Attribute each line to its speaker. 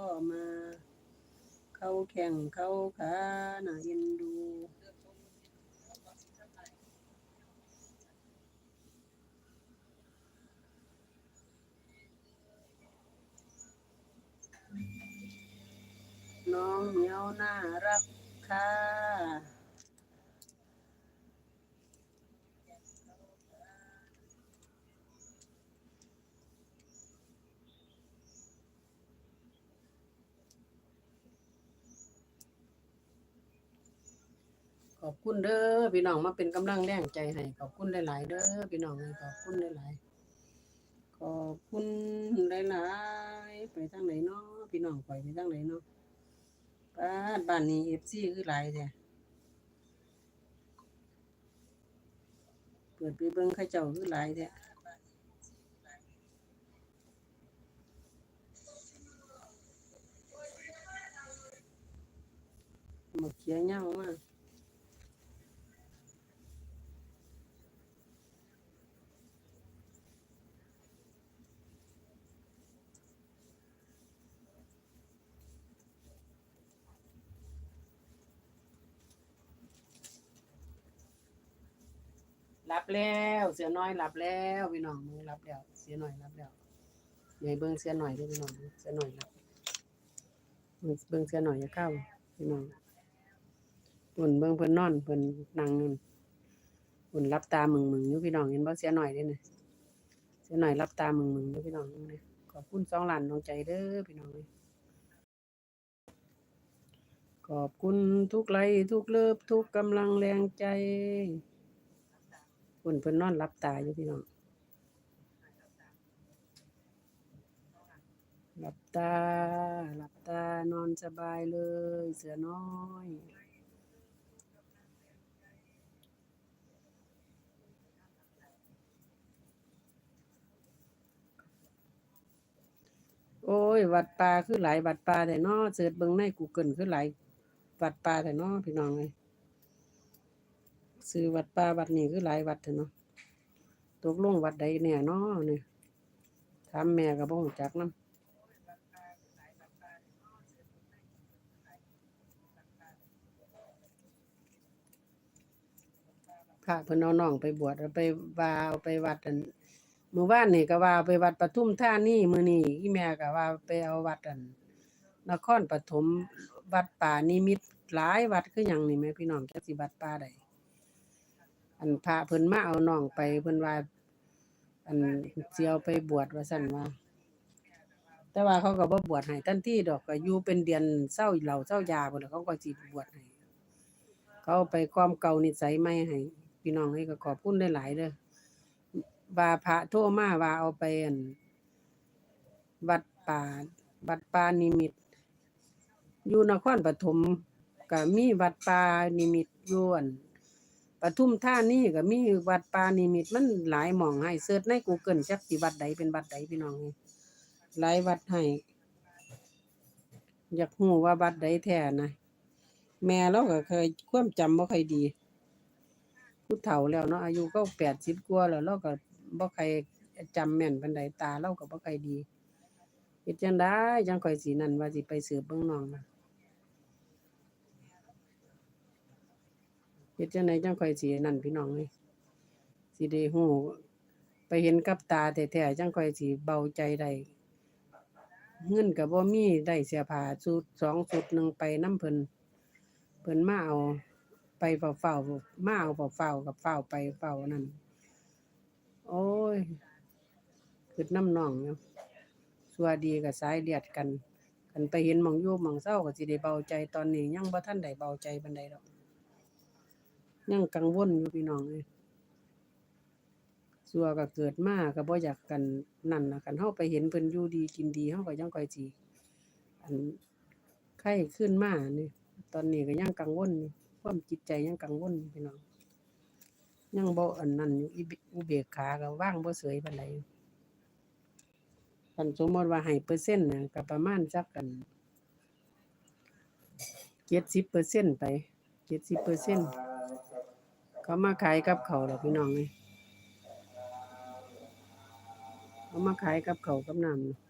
Speaker 1: ก็มา เขาแข่งเขาขาน่าเอ็นดูน้องเหมียวน่ารักค่ะ ข อบคุณเด้อพี่น้องมาเป็นกำลังแรงใจให้ขอบคุณหลายๆเด้อพี่น้องขอบคุณหลายๆขอบคุณหลายๆไปทางไหนเนาะพี่น้องไปไปทางไหนเนาะบ้านบ้านนี้เอฟซีคือหลายแท้เปิดไปเบิ่งข้าเจ้าคือหลายแท้มาเขียเงา รับแล้ว เสือน้อยรับแล้วพี่น้องมึงรับแล้ว เสือหน่อยรับแล้วใหญ่เบิ้งเสือหน่อยด้วยพี่น้องเสือหน่อยรับเบิ้งเสือหน่อยจะเข้าพี่น้องปุ่นเบิ้งเพิ่นนอนเพิ่นนั่งนู่นปุ่นรับตามึงมึงอยู่พี่น้องเห็นบ่เสือหน่อยด้เนี่ยเสือหน่อยรับตามึงมึงอยู่พี่น้องเนี่ยขอบคุณสองหลานน้องใจเด้อพี่น้องเอ้ยขอบคุณทุกไลทุกเลิฟทุกกำลังแรงใจ คนเพิ่นนอนหลับตาอยู่พี่น้องหลับตา หลับตานอนสบายเลย เสือน้อยโอ้ย วัดป่าคือหลายวัดป่าแต่นอเสิร์ชเบิ่งใน Google คือหลายวัดป่าแต่นอพี่น้องเอ้ย ซื้อวัดป่าวัดนี้คือหลายวัดเถอะเนาะตกลงวัดใดเนี่ยเนาะเนี่ยถามแม่ก็บ่รู้จักนำพระเพิ่นเอาน้องไปบวชไปว่าเอาไปวัดอันเมื้อวานนี่ก็ว่าไปวัดปทุมธานี่มื้อนี้อีแม่ก็ว่าไปเอาวัดอันนครปฐมวัดป่านิมิตหลายวัดคือหยังนี่แม่พี่น้องจักสิวัดป่าใด อันพระเพิ่นมาเอาน้องไปเพิ่นว่า อันสิเอาไปบวชว่าซั่นว่า แต่ว่าเขาก็บ่บวชให้ทันทีดอกก็อยู่เป็นเดือนเช้าเหล้าเช้ายาพุ่นล่ะเขาก็สิบวชให้เขาเอาไปกล่อมเก่านิสัยใหม่ให้พี่น้องให้ก็ขอบคุณหลายๆเด้อว่าพระโทรมาว่าเอาไปอันวัดป่าวัดป่านิมิตรอยู่นครปฐมก็มีวัดป่านิมิตรอยู่อัน ปทุมธานี่ก็มีวัดปานิมิตมันหลายหม่องให้เสิร์ชใน Google จักสิวัดใดเป็นวัดใดพี่น้องเอ้ยหลายวัดให้อยากฮู้ว่าวัดใดแท้นะแม่เราก็เคยความจำบ่ค่อยดีผู้เฒ่าแล้วเนาะอายุก็80กว่าแล้วเราก็บ่ค่อยจำแม่นปานใดตาเราก็บ่ค่อยดีเฮ็ดจังได๋จังค่อยสินั่นว่าสิไปสืบเบิ่งน้องน่ะ เฮ็ดจังได๋จังค่อยสินั่นพี่น้องเอ้ยสิได้ฮู้ไปเห็นกับตาแท้ๆจังค่อยสิเบาใจได้เงินก็บ่มีได้เสื้อผ้าชุดสองชุดหนึงไปนำเพิ่นเพิ่นมาเอาไปเฝ้าๆมาเอาเฝ้าๆกับเฝ้าไปเฝ้านั่นโอ้ยคิดน้ำน้องอยู่สัวดีก็สายเลียดกันคันไปเห็นหม่องยูหม่องเศร้าก็สิได้เบาใจตอนนี้ยังบ่ทันได้เบาใจปานใดดอก ยังกังวลอยู่พี่น้องเอ้ยสัวก็เกิดมาก็บ่อยากกันนั่นนะคันเฮาไปเห็นเพิ่นอยู่ดีกินดีเฮาก็ยังค่อยสิอันไข้ขึ้นมานี่ตอนนี้ก็ยังกังวลความจิตใจยังกังวลพี่น้องยังบ่อันนั้นอยู่อุเบกขาก็ว่างบ่เสยปานใดคันสมมติว่าให้เปอร์เซ็นต์น่ะก็ประมาณสักอัน70%ไป70%เปอร์เซ็นต์ ขามาขายกับเขาหรอพี่น้องเอ้ยเขามาขายกับเขากับน้ำ